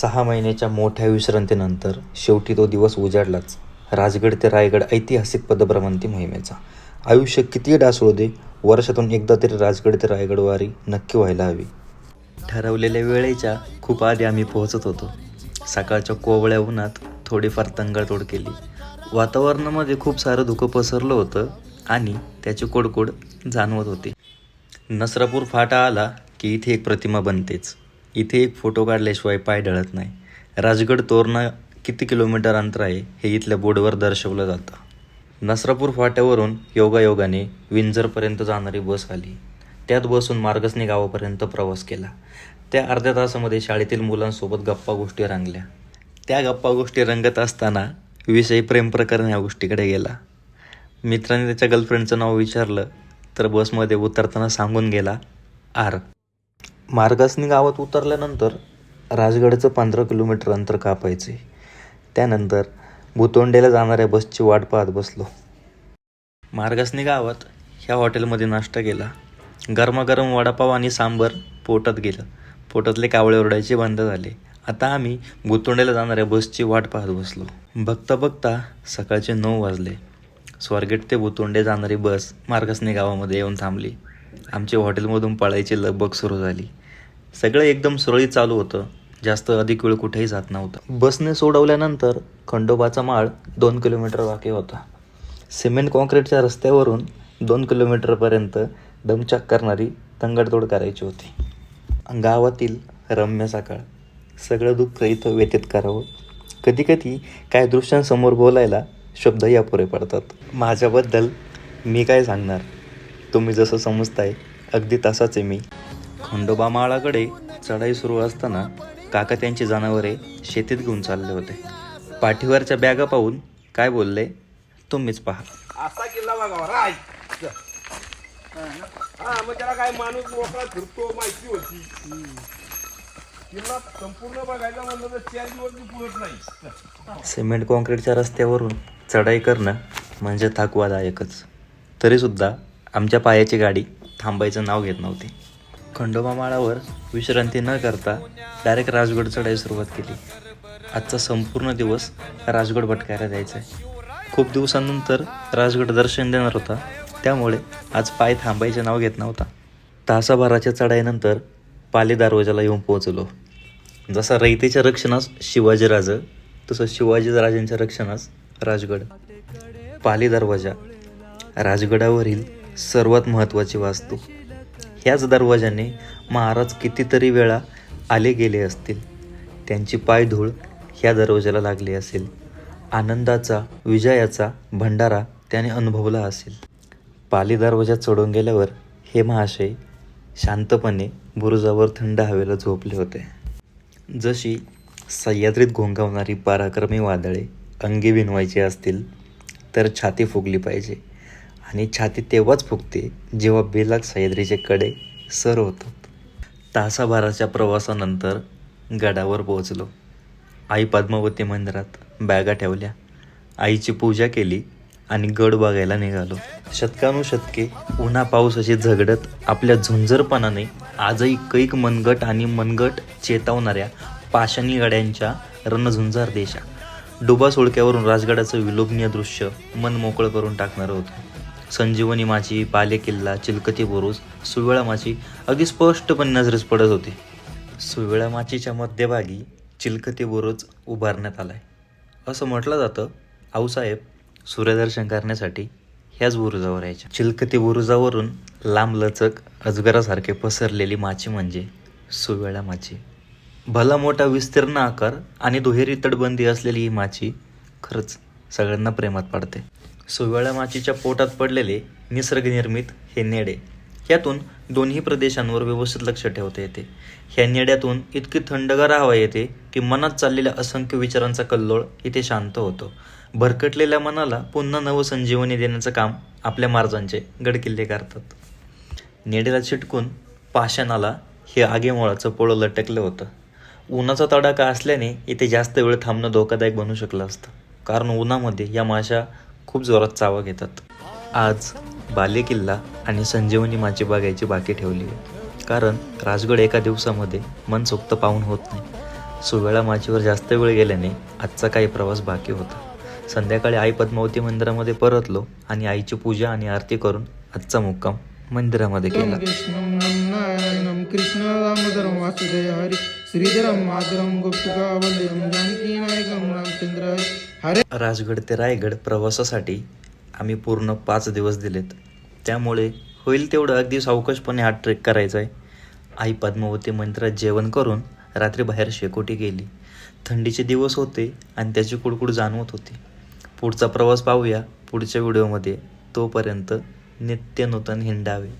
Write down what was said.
सहा महिन्याच्या मोठ्या विश्रांतीनंतर शेवटी तो दिवस उजाडलाच. राजगड ते रायगड ऐतिहासिक पदभ्रमंती मोहिमेचा. आयुष्य कितीही डासळू दे वर्षातून एकदा तरी राजगड ते रायगड वारी नक्की व्हायला हवी. ठरवलेल्या वेळेच्या खूप आधी आम्ही पोहोचत होतो. सकाळच्या कोवळ्या उन्हात थोडीफार तंगळतोड केली. वातावरणामध्ये खूप सारं धुकं पसरलं होतं आणि त्याची कोडकोड जाणवत होती. नसरापूर फाटा आला की इथे एक प्रतिमा बनतेच. इथे एक फोटो काढल्याशिवाय पाय ढळत नाही. राजगड तोरणा किती किलोमीटर अंतर आहे हे इथल्या बोर्डवर दर्शवलं जातं. नसरापूर फाट्यावरून योगायोगाने विंझरपर्यंत जाणारी बस आली. त्यात बसून मार्गसनी गावापर्यंत प्रवास केला. त्या अर्ध्या तासामध्ये शाळेतील मुलांसोबत गप्पा गोष्टी रंगल्या. त्या गप्पा गोष्टी रंगत असताना विषय प्रेम प्रकरण ह्या गोष्टीकडे गेला. मित्राने त्याच्या गर्लफ्रेंडचं नाव विचारलं तर बसमध्ये उतरताना सांगून गेला आर. मार्गासनी गावात उतरल्यानंतर राजगडचं पंधरा किलोमीटर अंतर कापायचे. त्यानंतर भुतोंडेला जाणाऱ्या बसची वाट पाहत बसलो. मार्गासनी गावात ह्या हॉटेलमध्ये नाश्ता केला. गरमागरम वडापाव आणि सांबर पोटात गेलं. पोटातले कावळे ओरडायचे बंद झाले. आता आम्ही भुतोंडेला जाणाऱ्या बसची वाट पाहत बसलो. बघता बघता सकाळचे नऊ वाजले. स्वारगेट ते भुतोंडे जाणारी बस मार्गसने गावामध्ये येऊन थांबली. आमची हॉटेलमधून पळायची लगबग सुरू झाली. सगळं एकदम सुरळीत चालू होतं. जास्त अधिक वेळ कुठेही जात नव्हता. बसने सोडवल्यानंतर खंडोबाचा माळ दोन किलोमीटर वाके होता. सिमेंट कॉन्क्रीटच्या रस्त्यावरून दोन किलोमीटरपर्यंत दमचाक करणारी तंगडतोड करायची होती. गावातील रम्य सकाळ. सगळं दुःख इथं व्यतीत करावं. कधी कधी काय दृश्यांसमोर बोलायला शब्दही अपुरे पडतात. माझ्याबद्दल मी काय सांगणार? तुम्ही जसं समजताय अगदी तसाच आहे मी. खंडोबा माळाकडे चढाई सुरू असताना काका त्यांची जनावरे शेतीत घेऊन चालले होते. पाठीवरच्या बॅगा पाहून काय बोलले तुम्हीच पहा. असा किल्ला हा मग त्याला काय माणूस मोकळा फिरतो माहिती होती. किल्ला संपूर्ण बघायला म्हणलं तर चार दिवस बी पुरत नाही. सिमेंट कॉन्क्रीटच्या रस्त्यावरून चढाई करणं म्हणजे थकवादायकच. तरीसुद्धा आमच्या पायाची गाडी थांबायचं नाव घेत नव्हती. खंडोबा माळावर विश्रांती न करता डायरेक्ट राजगड चढाई सुरुवात केली. आजचा संपूर्ण दिवस राजगड भटकायला द्यायचा आहे. खूप दिवसानंतर राजगड दर्शन देणार होता. त्यामुळे आज पाय थांबायचे नाव घेत नव्हता. तासाभराच्या चढाईनंतर पाली दारवाजाला येऊन पोहोचलो. जसा रयतेच्या रक्षणास शिवाजीराजं तसं शिवाजी राजांच्या रक्षणास राजगड. पाली दरवाजा राजगडावरील सर्वात महत्त्वाची वास्तू. ह्याच दरवाजाने महाराज कितीतरी वेळा आले गेले असतील. त्यांची पायधूळ ह्या दरवाजाला लागली असेल. आनंदाचा विजयाचा भंडारा त्याने अनुभवला असेल. पाली दरवाजा चढून गेल्यावर हे महाशय शांतपणे बुरुजावर थंड हवेला झोपले होते. जशी सह्याद्रीत घोंगावणारी पराक्रमी वादळे अंगी विणवायची असतील तर छाती फुगली पाहिजे. आणि छाती तेव्हाच फुगते जेव्हा बेलाग सह्याद्रीचे कडे सर होतात तासाभराच्या प्रवासानंतर गडावर पोहोचलो. आई पद्मावती मंदिरात बॅगा ठेवल्या. आईची पूजा केली आणि गड बघायला निघालो. शतकानुशतके उन्हा पाऊस असे झगडत आपल्या झुंजरपणाने आजही कैक मनगट आणि मनगट चेतावणाऱ्या पाषाणी गड्यांच्या रणझुंजार देशा डुबा सोडक्यावरून राजगडाचं विलोभनीय दृश्य मन मोकळं करून टाकणारं होतं. संजीवनी माची पाले किल्ला चिलकती बुरुज सुवेळा माची अगदी स्पष्टपणे नजरेस पडत होते. सुवेळा माचीच्या मध्यभागी चिलकती बुरुज उभारण्यात आला आहे असं म्हटलं जातं आऊसाहेब सूर्यदर्शन करण्यासाठी ह्याच बुरुजावर यायच्या. चिलकती बुरुजावरून लांब लचक अजगरासारखे पसरलेली माची म्हणजे सुवेळा माची. भला मोठा विस्तीर्ण आकार आणि दुहेरी तटबंदी असलेली ही माची खरंच सगळ्यांना प्रेमात पडते. सुवाळ्या माचीच्या पोटात पडलेले निसर्गनिर्मित हे नेडे. ह्यातून दोन्ही प्रदेशांवर व्यवस्थित लक्ष ठेवता येते. ह्या नेड्यातून इतकी थंडगार हवा येते की मनात चाललेल्या असंख्य विचारांचा कल्लोळ इथे शांत होतो. भरकटलेल्या मनाला पुन्हा नवसंजीवनी देण्याचं काम आपल्या मार्जांचे गडकिल्ले करतात. नेडेला चिटकून पाषाणाला हे आगेमोळाचं पोळं लटकलं होतं. उन्हाचा तडाखा असल्याने इथे जास्त वेळ थांबणं धोकादायक बनू शकलं असतं. कारण उन्हामध्ये या माशा खूप जोरात चावा घेतात. आज बालेकिल्ला आणि संजीवनी माची बघायची बाकी ठेवली आहे. कारण राजगड एका दिवसामध्ये मनसोक्त पाहून होत नाही. सुवेळा माचीवर जास्त वेळ गेल्याने आजचा काही प्रवास बाकी होता. संध्याकाळी आई पद्मावती मंदिरामध्ये परतलो आणि आईची पूजा आणि आरती करून आजचा मुक्काम मंदिरामध्ये केला. कृष्णं नारायणं कृष्ण दामोदरं वासुदेव हरि श्रीधरं माधुरं गोपिकावल्यं जानकीनायकं रामचंद्र अरे. राजगड ते रायगड प्रवासासाठी आम्ही पूर्ण पाच दिवस दिलेत. त्यामुळे होईल तेवढं अगदी सावकाशपणे हा ट्रेक करायचा आहे आई पद्मावती मंदिरात जेवण करून रात्री बाहेर शेकोटी गेली. थंडीचे दिवस होते आणि त्याची कुडकुड जाणवत होती. पुढचा प्रवास पाहूया पुढच्या व्हिडिओमध्ये. तोपर्यंत नित्य नूतन हिंडावे.